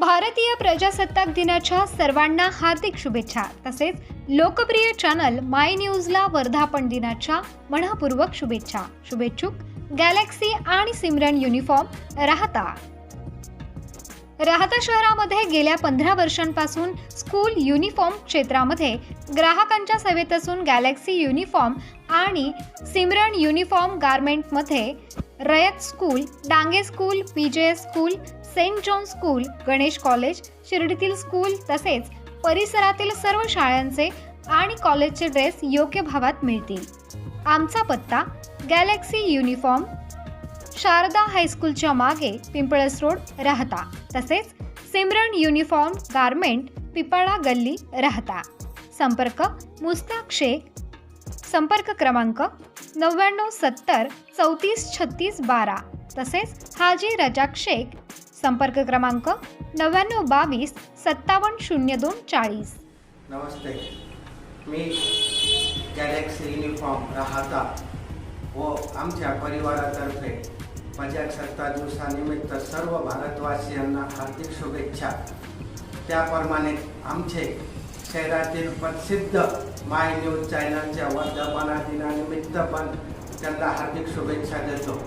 भारतीय प्रजासत्ताक दिनाच्या सर्वांना हार्दिक शुभेच्छा. तसेच लोकप्रिय चॅनल माय न्यूजला वर्धापन दिनाच्या मनपूर्वक शुभेच्छा. शुभेच्छुक गॅलेक्सी आणि सिमरन युनिफॉर्म राहता. राहता शहरामध्ये गेल्या पंधरा वर्षांपासून स्कूल युनिफॉर्म क्षेत्रामध्ये ग्राहकांच्या सेवेत असून गॅलेक्सी युनिफॉर्म आणि Simran uniform गारमेंटमध्ये Rayat school Dange school P J S school saint John school Ganesh college शिर्डीतील school तसेच परिसरातील सर्व शाळांचे आणि कॉलेजचे ड्रेस योग्य भावात मिळतील. आमचा पत्ता गॅलेक्सी युनिफॉर्म शारदा हायस्कूलच्या मागे पिंपळस रोड राहता. तसेच सिमरन युनिफॉर्म गारमेंट पिपाळा गल्ली राहता. संपर्क मुस्ताक शेख. संपर्क क्रमांक नव्याण्णव सत्तर चौतीस छत्तीस बारा. तसेच हाजी रजाक शेख. संपर्क क्रमांक नव्याण्णव बावीस सत्तावन्न शून्य दोन चाळीस. नमस्ते. मी गॅलेक्सी युनिफॉर्म राहता व आमच्या परिवारातर्फे प्रजासत्ताक दिवसानिमित्त सर्व भारतवासियांना हार्दिक शुभेच्छा. त्याप्रमाणे आमचे शहरातील प्रसिद्ध माय न्यूज चॅनलच्या वर्धापना दिनानिमित्त पण त्यांना हार्दिक शुभेच्छा देतो.